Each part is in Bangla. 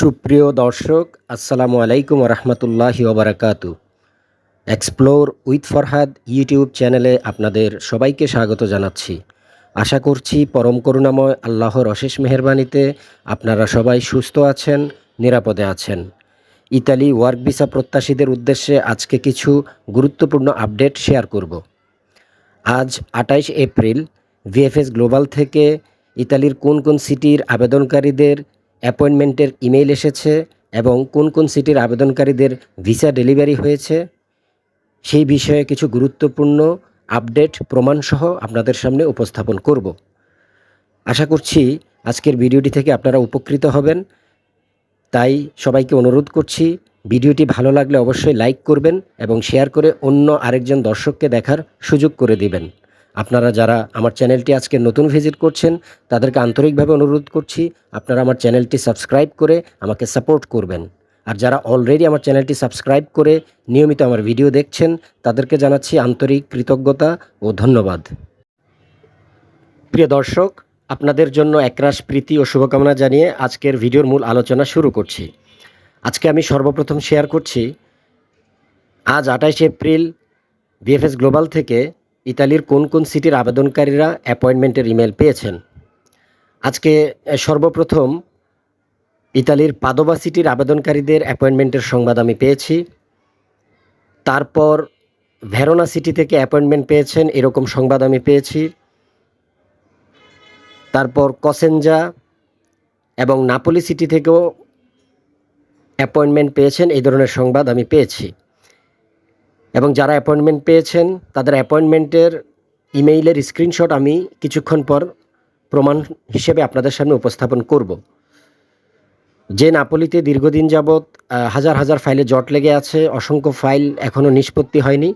সুপ্রিয় দর্শক, আসসালামু আলাইকুম রহমতুল্লাহি ওবরাকাতু। এক্সপ্লোর উইথ ফরহাদ ইউটিউব চ্যানেলে আপনাদের সবাইকে স্বাগত জানাচ্ছি। আশা করছি পরম করুণাময় আল্লাহর অশেষ মেহরবানিতে আপনারা সবাই সুস্থ আছেন, নিরাপদে আছেন। ইতালি ওয়ার্ক ভিসা প্রত্যাশীদের উদ্দেশ্যে আজকে কিছু গুরুত্বপূর্ণ আপডেট শেয়ার করব। আজ আটাইশ এপ্রিল ভিএফএস গ্লোবাল থেকে ইতালির কোন কোন সিটির আবেদনকারীদের অ্যাপয়েন্টমেন্টের ইমেইল এসেছে এবং কোন কোন সিটির আবেদনকারীদের ভিসা ডেলিভারি হয়েছে সেই বিষয়ে কিছু গুরুত্বপূর্ণ আপডেট প্রমাণসহ আপনাদের সামনে উপস্থাপন করব। আশা করছি আজকের ভিডিওটি থেকে আপনারা উপকৃত হবেন। তাই সবাইকে অনুরোধ করছি, ভিডিওটি ভালো লাগলে অবশ্যই লাইক করবেন এবং শেয়ার করে অন্য আরেকজন দর্শককে দেখার সুযোগ করে দিবেন। আপনারা যারা আমার চ্যানেলটি আজকে নতুন ভিজিট করছেন, তাদেরকে আন্তরিকভাবে অনুরোধ করছি, আপনারা আমার চ্যানেলটি সাবস্ক্রাইব করে আমাকে সাপোর্ট করবেন। আর যারা অলরেডি আমার চ্যানেলটি সাবস্ক্রাইব করে নিয়মিত আমার ভিডিও দেখছেন, তাদেরকে জানাচ্ছি আন্তরিক কৃতজ্ঞতা ও ধন্যবাদ। প্রিয় দর্শক, আপনাদের জন্য একরাশ প্রীতি ও শুভকামনা জানিয়ে আজকের ভিডিওর মূল আলোচনা শুরু করছি। আজকে আমি সর্বপ্রথম শেয়ার করছি, আজ আঠাইশে এপ্রিল বিএফএস গ্লোবাল থেকে ইতালির কোন কোন সিটির আবেদনকারীরা অ্যাপয়েন্টমেন্টের ইমেল পেয়েছেন? আজকে সর্বপ্রথম ইতালির পাদোবা সিটির আবেদনকারীদের অ্যাপয়েন্টমেন্টের সংবাদ আমি পেয়েছি। তারপর ভেরোনা সিটি থেকে অ্যাপয়েন্টমেন্ট পেয়েছেন, এরকম সংবাদ আমি পেয়েছি। তারপর কসেঞ্জা এবং নাপোলি সিটি থেকেও অ্যাপয়েন্টমেন্ট পেয়েছেন, এই ধরনের সংবাদ আমি পেয়েছি। এবং যারা অ্যাপয়েন্টমেন্ট পেয়েছেন, তাদের অ্যাপয়েন্টমেন্টের ইমেইলের স্ক্রিনশট আমি কিছুক্ষণ পর প্রমাণ হিসেবে আপনাদের সামনে উপস্থাপন করব। যে নাপোলিতে দীর্ঘদিন যাবৎ হাজার হাজার ফাইলে জট লেগে আছে, অসংখ্য ফাইল এখনও নিষ্পত্তি হয়নি।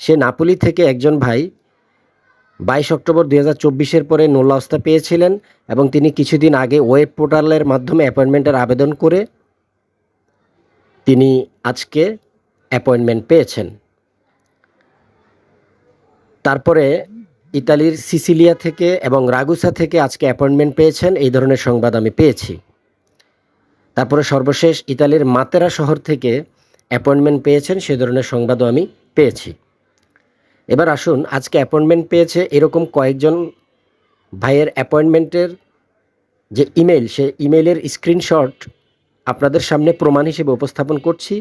সে নাপোলি থেকে একজন ভাই বাইশ অক্টোবর দুই হাজার চব্বিশের পরে নোল্লাস্তা পেয়েছিলেন এবং তিনি কিছুদিন আগে ওয়েব পোর্টালের মাধ্যমে অ্যাপয়েন্টমেন্টের আবেদন করে তিনি আজকে অ্যাপয়েন্টমেন্ট পেয়েছেন। তারপরে ইতালির সিসিলিয়া থেকে এবং রাগুসা থেকে আজকে অ্যাপয়েন্টমেন্ট পেয়েছেন, এই ধরনের সংবাদ আমি পেয়েছি। তারপরে সর্বশেষ ইতালির মাতেরা শহর থেকে অ্যাপয়েন্টমেন্ট পেয়েছেন, সে ধরনের সংবাদও আমি পেয়েছি। এবার আসুন, আজকে অ্যাপয়েন্টমেন্ট পেয়েছে এরকম কয়েকজন ভাইয়ের অ্যাপয়েন্টমেন্টের যে ইমেল সে ইমেলের স্ক্রিনশট আপনাদের সামনে প্রমাণ হিসেবে উপস্থাপন করছি।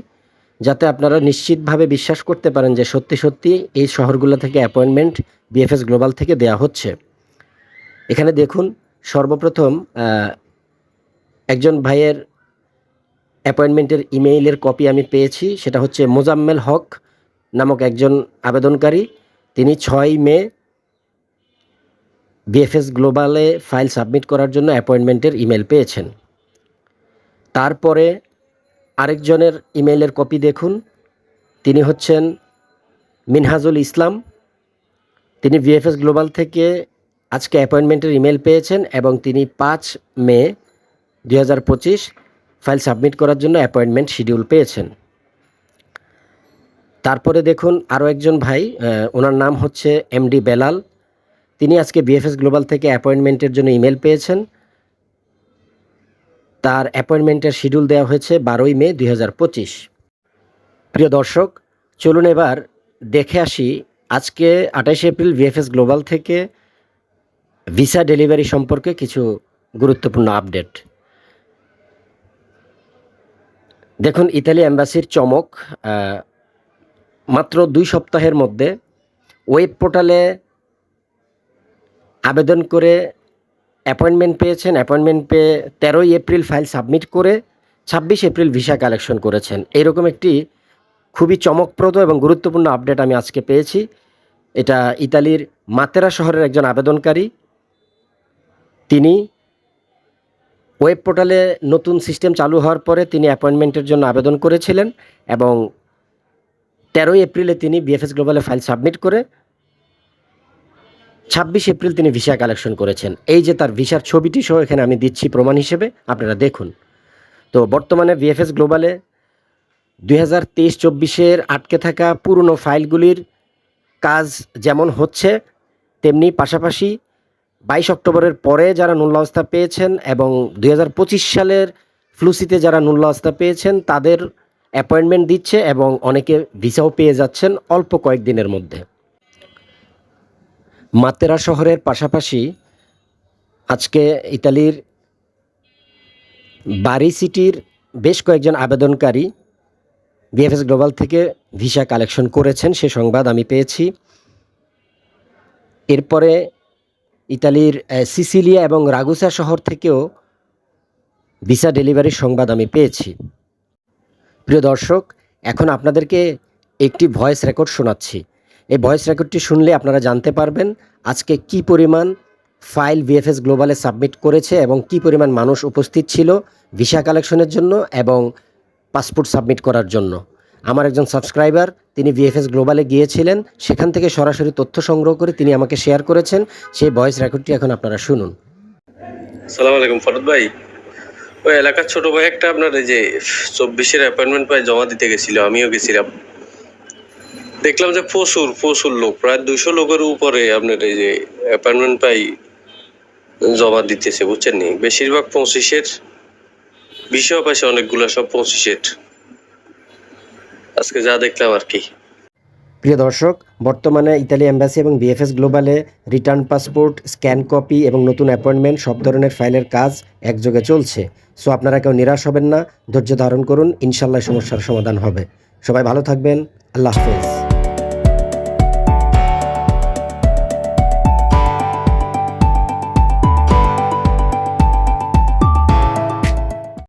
যাতে আপনারা নিশ্চিতভাবে বিশ্বাস করতে পারেন যে সত্যি সত্যি এই শহরগুলো থেকে অ্যাপয়েন্টমেন্ট বিএফএস গ্লোবাল থেকে দেয়া হচ্ছে। এখানে দেখুন, সর্বপ্রথম একজন ভাইয়ের অ্যাপয়েন্টমেন্টের ইমেইলের কপি আমি পেয়েছি। সেটা হচ্ছে মোজাম্মেল হক নামক একজন আবেদনকারী। তিনি ছয় মে বিএফএস গ্লোবালে ফাইল সাবমিট করার জন্য অ্যাপয়েন্টমেন্টের ইমেল পেয়েছেন। তারপরে আরেকজনের ইমেইলের কপি দেখুন। তিনি হচ্ছেন মিনহাজুল ইসলাম। তিনি ভিএফএস গ্লোবাল থেকে আজকে অ্যাপয়েন্টমেন্টের ইমেল পেয়েছেন এবং তিনি পাঁচ মে দুই হাজার পঁচিশ ফাইল সাবমিট করার জন্য অ্যাপয়েন্টমেন্ট শিডিউল পেয়েছেন। তারপরে দেখুন আরও একজন ভাই ওনার নাম হচ্ছে এমডি বেলাল। তিনি আজকে বিএফএস গ্লোবাল থেকে অ্যাপয়েন্টমেন্টের জন্য ইমেল পেয়েছেন। তার অ্যাপয়েন্টমেন্টের শিডিউল দেওয়া হয়েছে বারোই মে দুই হাজার পঁচিশ। প্রিয় দর্শক, চলুন এবার দেখে আসি আজকে আঠাশে এপ্রিল ভিএফএস গ্লোবাল থেকে ভিসা ডেলিভারি সম্পর্কে কিছু গুরুত্বপূর্ণ আপডেট। দেখুন, ইতালি অ্যাম্বাসির চমক মাত্র দুই সপ্তাহের মধ্যে ওয়েব পোর্টালে আবেদন করে অ্যাপয়েন্টমেন্ট পেয়েছেন। অ্যাপয়েন্টমেন্ট পেয়ে তেরোই এপ্রিল ফাইল সাবমিট করে ছাব্বিশ এপ্রিল ভিসা কালেকশন করেছেন। এইরকম একটি খুবই চমকপ্রদ এবং গুরুত্বপূর্ণ আপডেট আমি আজকে পেয়েছি। এটা ইতালির মাতেরা শহরের একজন আবেদনকারী। তিনি ওয়েব পোর্টালে নতুন সিস্টেম চালু হওয়ার পরে তিনি অ্যাপয়েন্টমেন্টের জন্য আবেদন করেছিলেন এবং তেরোই এপ্রিলে তিনি বিএফএস গ্লোবালে ফাইল সাবমিট করে ছাব্বিশ এপ্রিল তিনি ভিসা কালেকশন করেছেন। এই যে তার ভিসার ছবিটি সহ এখানে আমি দিচ্ছি প্রমাণ হিসেবে, আপনারা দেখুন। তো বর্তমানে ভিএফএস গ্লোবালে দুই হাজার তেইশ চব্বিশের আটকে থাকা পুরনো ফাইলগুলির কাজ যেমন হচ্ছে, তেমনি পাশাপাশি বাইশ অক্টোবরের পরে যারা নুল্লাবস্থা পেয়েছেন এবং দু হাজার পঁচিশ সালের ফ্লুসিতে যারা নুল্লা আস্থা পেয়েছেন, তাদের অ্যাপয়েন্টমেন্ট দিচ্ছে এবং অনেকে ভিসাও পেয়ে যাচ্ছেন অল্প কয়েকদিনের মধ্যে। মাতেরা শহরের পাশাপাশি আজকে ইতালির বারি সিটির বেশ কয়েকজন আবেদনকারী বিএফএস গ্লোবাল থেকে ভিসা কালেকশন করেছেন, সে সংবাদ আমি পেয়েছি। এরপরে ইতালির সিসিলিয়া এবং রাগুসা শহর থেকেও ভিসা ডেলিভারির সংবাদ আমি পেয়েছি। প্রিয় দর্শক, এখন আপনাদেরকে একটি ভয়েস রেকর্ড শোনাচ্ছি। এই ভয়েস রেকর্ডটি শুনলে আপনারা জানতে পারবেন আজকে কি পরিমাণ ফাইল ভিএফএস গ্লোবালে সাবমিট করেছে এবং কি পরিমাণ মানুষ উপস্থিত ছিল ভিসা কালেকশনের জন্য এবং পাসপোর্ট সাবমিট করার জন্য। আমার একজন সাবস্ক্রাইবার, তিনি ভিএফএস গ্লোবালে গিয়েছিলেন, সেখান থেকে সরাসরি তথ্য সংগ্রহ করে তিনি আমাকে শেয়ার করেছেন। সেই ভয়েস রেকর্ডটি এখন আপনারা শুনুন। সালাম আলাইকুম, ফরদ ভাই। ওই এলাকার ছোট ভাই একটা আপনার এই যে চব্বিশের অ্যাপয়েন্টমেন্ট পাই জমা দিতে গেছিল, আমিও গেছিলাম। দেখলাম যে প্রচুর প্রচুর লোক, প্রায় দুশো লোকের উপরে আপনার এই যে অ্যাপয়েন্টমেন্ট পাই জমা দিতেছে, বুঝছেন নি? বেশিরভাগ পঁচিশের বিষয় পাইছে অনেকগুলো, সব পঁচিশের। আজকে যা দেখলাম আর কি। প্রিয় দর্শক, বর্তমানে ইতালি এম্বাসি এবং বিএফএস গ্লোবালে রিটার্ন পাসপোর্ট, স্ক্যান কপি এবং নতুন অ্যাপয়েন্টমেন্ট সব ধরনের ফাইলের কাজ একযোগে চলছে। সো আপনারা কেউ নিরাশ হবেন না, ধৈর্য ধারণ করুন, ইনশাল্লাহ সমস্যার সমাধান হবে। সবাই ভালো থাকবেন, আল্লাহ হাফেজ।